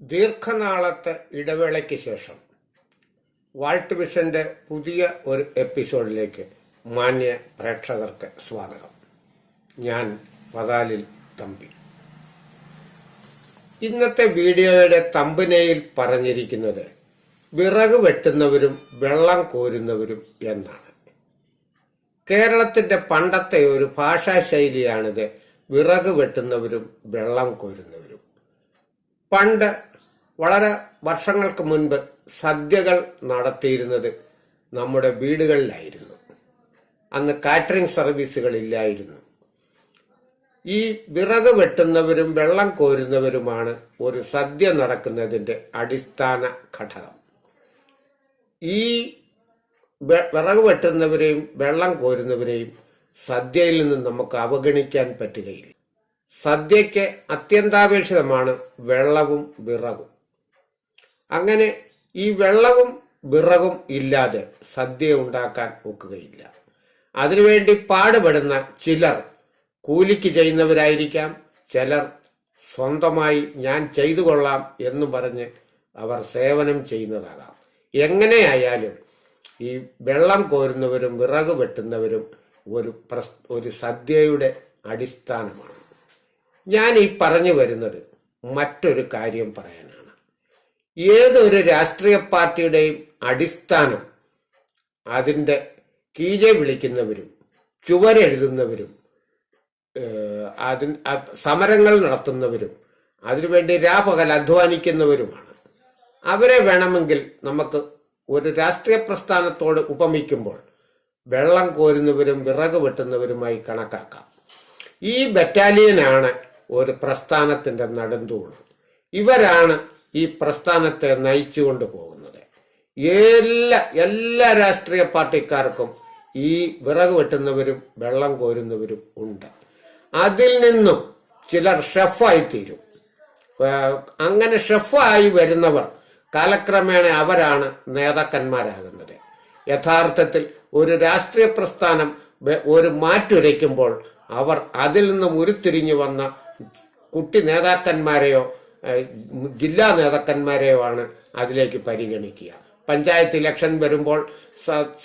ദീർഘനാളത്തെ ഇടവേളയ്ക്ക് ശേഷം വാൾട്ട് വിഷന്റെ പുതിയ ഒരു എപ്പിസോഡിലേക്ക് മാന്യ പ്രേക്ഷകർക്ക് സ്വാഗതം. ഞാൻ പതാലിൽ തമ്പി. ഇന്നത്തെ വീഡിയോയുടെ തമ്പനയിൽ പറഞ്ഞിരിക്കുന്നത് വിറക് വെട്ടുന്നവരും വെള്ളം കോരുന്നവരും എന്നാണ്. കേരളത്തിന്റെ പണ്ടത്തെ ഒരു ഭാഷാ ശൈലിയാണിത് വിറക് വെട്ടുന്നവരും വെള്ളം കോരുന്നവരും. പണ്ട് വളരെ വർഷങ്ങൾക്ക് മുൻപ് സദ്യകൾ നടത്തിയിരുന്നത് നമ്മുടെ വീടുകളിലായിരുന്നു. അന്ന് കാറ്ററിംഗ് സർവീസുകളില്ലായിരുന്നു. ഈ വിറക് വെട്ടുന്നവരും വെള്ളം കോരുന്നവരുമാണ് ഒരു സദ്യ നടക്കുന്നതിന്റെ അടിസ്ഥാന ഘടകം. ഈ വിറക് വെട്ടുന്നവരെയും വെള്ളം കോരുന്നവരെയും സദ്യയിൽ നിന്ന് നമുക്ക് അവഗണിക്കാൻ പറ്റുകയില്ല. സദ്യയ്ക്ക് അത്യന്താപേക്ഷിതമാണ് വെള്ളവും വിറകും. അങ്ങനെ ഈ വെള്ളവും വിറകും ഇല്ലാതെ സദ്യ ഉണ്ടാക്കാൻ ഒക്കുകയില്ല. അതിനുവേണ്ടി പാടുപെടുന്ന ചിലർ കൂലിക്ക് ചെയ്യുന്നവരായിരിക്കാം ചിലർ സ്വന്തമായി ഞാൻ ചെയ്തു കൊള്ളാം എന്ന് പറഞ്ഞ് അവർ സേവനം ചെയ്യുന്നതാകാം. എങ്ങനെയായാലും ഈ വെള്ളം കോരുന്നവരും വിറക് വെട്ടുന്നവരും ഒരു പ്രസ് ഒരു സദ്യയുടെ അടിസ്ഥാനമാണ്. ഞാൻ ഈ പറഞ്ഞു വരുന്നത് മറ്റൊരു കാര്യം പറയാനാണ്. ഏതൊരു രാഷ്ട്രീയ പാർട്ടിയുടെയും അടിസ്ഥാനം അതിന്റെ കീഴെ വിളിക്കുന്നവരും ചുവരെഴുതുന്നവരും അതിന് സമരങ്ങൾ നടത്തുന്നവരും അതിനുവേണ്ടി രാപകൽ അധ്വാനിക്കുന്നവരുമാണ്. അവരെ വേണമെങ്കിൽ നമുക്ക് ഒരു രാഷ്ട്രീയ പ്രസ്ഥാനത്തോട് ഉപമിക്കുമ്പോൾ വെള്ളം കോരുന്നവരും വിറക് വെട്ടുന്നവരുമായി കണക്കാക്കാം. ഈ ബറ്റാലിയനാണ് ഒരു പ്രസ്ഥാനത്തിന്റെ നടുന്തൂണ്. ഇവരാണ് ഈ പ്രസ്ഥാനത്തെ നയിച്ചുകൊണ്ട് പോകുന്നത്. എല്ലാ എല്ലാ രാഷ്ട്രീയ പാർട്ടിക്കാർക്കും ഈ വിറക് വെട്ടുന്നവരും വെള്ളം കോരുന്നവരും ഉണ്ട്. അതിൽ നിന്നും ചിലർ ഷെഫായി തീരും. അങ്ങനെ ഷെഫായി വരുന്നവർ കാലക്രമേണ അവരാണ് നേതാക്കന്മാരാകുന്നത്. യഥാർത്ഥത്തിൽ ഒരു രാഷ്ട്രീയ പ്രസ്ഥാനം ഒരു മാറ്റുരയ്ക്കുമ്പോൾ അവർ അതിൽ നിന്നും ഉരുത്തിരിഞ്ഞു വന്ന കുട്ടി നേതാക്കന്മാരെയോ ജില്ലാ നേതാക്കന്മാരെയോ ആണ് അതിലേക്ക് പരിഗണിക്കുക. പഞ്ചായത്ത് ഇലക്ഷൻ വരുമ്പോൾ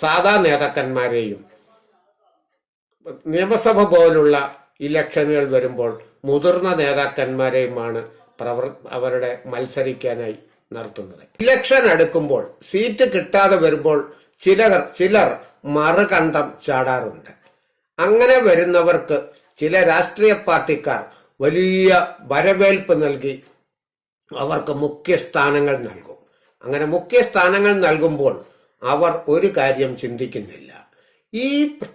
സാധാ നേതാക്കന്മാരെയും നിയമസഭ പോലുള്ള ഇലക്ഷനുകൾ വരുമ്പോൾ മുതിർന്ന നേതാക്കന്മാരെയുമാണ് പ്രവർ അവരുടെ മത്സരിക്കാനായി നടത്തുന്നത്. ഇലക്ഷൻ അടുക്കുമ്പോൾ സീറ്റ് കിട്ടാതെ വരുമ്പോൾ ചിലർ ചിലർ മറുകണ്ഠം ചാടാറുണ്ട്. അങ്ങനെ വരുന്നവർക്ക് ചില രാഷ്ട്രീയ പാർട്ടിക്കാർ വലിയ വരവേൽപ്പ് നൽകി അവർക്ക് മുഖ്യ സ്ഥാനങ്ങൾ നൽകും. അങ്ങനെ മുഖ്യ സ്ഥാനങ്ങൾ നൽകുമ്പോൾ അവർ ഒരു കാര്യം ചിന്തിക്കുന്നില്ല. ഈ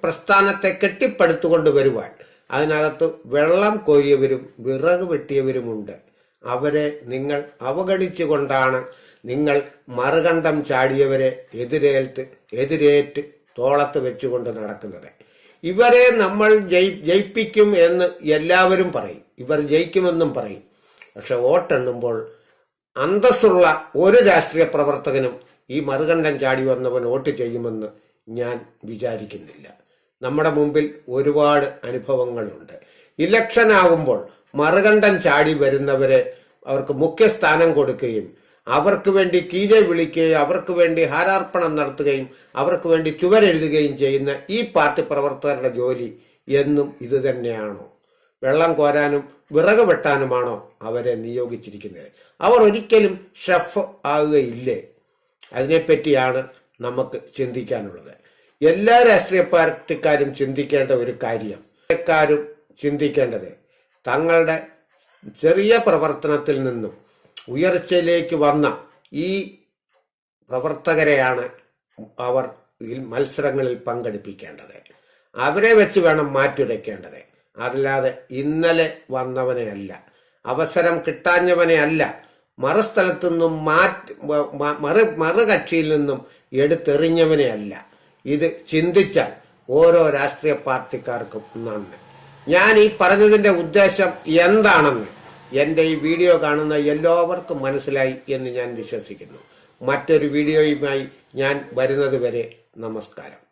പ്രസ്ഥാനത്തെ കെട്ടിപ്പടുത്തുകൊണ്ട് വരുവാൻ അതിനകത്ത് വെള്ളം കോരിയവരും വിറക് വെട്ടിയവരുമുണ്ട്. അവരെ നിങ്ങൾ അവഗണിച്ചുകൊണ്ടാണ് നിങ്ങൾ മറുകണ്ഠം ചാടിയവരെ എതിരേൽത്ത് എതിരേറ്റ് തോളത്ത് വെച്ചുകൊണ്ട് നടക്കുന്നത്. ഇവരെ നമ്മൾ ജയി ജയിപ്പിക്കും എന്ന് എല്ലാവരും പറയും. ഇവർ ജയിക്കുമെന്നും പറയും. പക്ഷെ വോട്ടെണ്ണുമ്പോൾ അന്തസ്സുള്ള ഒരു രാഷ്ട്രീയ പ്രവർത്തകനും ഈ മറുകണ്ഠം ചാടി വന്നവൻ വോട്ട് ചെയ്യുമെന്ന് ഞാൻ വിചാരിക്കുന്നില്ല. നമ്മുടെ മുമ്പിൽ ഒരുപാട് അനുഭവങ്ങളുണ്ട്. ഇലക്ഷൻ ആകുമ്പോൾ മറുകണ്ഠം ചാടി വരുന്നവരെ അവർക്ക് മുഖ്യസ്ഥാനം കൊടുക്കുകയും അവർക്ക് വേണ്ടി കീഴെ വിളിക്കുകയും അവർക്ക് വേണ്ടി ഹാരാർപ്പണം നടത്തുകയും അവർക്ക് വേണ്ടി ചുവരെഴുതുകയും ചെയ്യുന്ന ഈ പാർട്ടി പ്രവർത്തകരുടെ ജോലി എന്നും ഇത് തന്നെയാണോ? വെള്ളം കോരാനും വിറക് വെട്ടാനുമാണോ അവരെ നിയോഗിച്ചിരിക്കുന്നത്? അവർ ഒരിക്കലും ഷെഫ് ആകുകയില്ലേ? അതിനെപ്പറ്റിയാണ് നമുക്ക് ചിന്തിക്കാനുള്ളത്. എല്ലാ രാഷ്ട്രീയ പാർട്ടിക്കാരും ചിന്തിക്കേണ്ട ഒരു കാര്യം. ക്കാരും ചിന്തിക്കേണ്ടത് തങ്ങളുടെ ചെറിയ പ്രവർത്തനത്തിൽ നിന്നും ഉയർച്ചയിലേക്ക് വന്ന ഈ പ്രവർത്തകരെയാണ് അവർ ഈ മത്സരങ്ങളിൽ പങ്കെടുപ്പിക്കേണ്ടത്. അവരെ വെച്ച് വേണം മാറ്റുരയ്ക്കേണ്ടത് അല്ലാതെ ഇന്നലെ വന്നവനെ അല്ല അവസരം കിട്ടാഞ്ഞവനെ അല്ല മറുസ്ഥലത്തു നിന്നും മാറ്റി മറു മറുകക്ഷിയിൽ നിന്നും എടുത്തെറിഞ്ഞവനെ അല്ല. ഇത് ചിന്തിച്ചാൽ ഓരോ രാഷ്ട്രീയ പാർട്ടിക്കാർക്കും നന്ദി ഞാൻ ഈ പറഞ്ഞതിന്റെ ഉദ്ദേശം എന്താണെന്ന് എന്റെ ഈ വീഡിയോ കാണുന്ന എല്ലാവർക്കും മനസ്സിലായി എന്ന് ഞാൻ വിശ്വസിക്കുന്നു. മറ്റൊരു വീഡിയോയുമായി ഞാൻ വരുന്നത് വരെ നമസ്കാരം.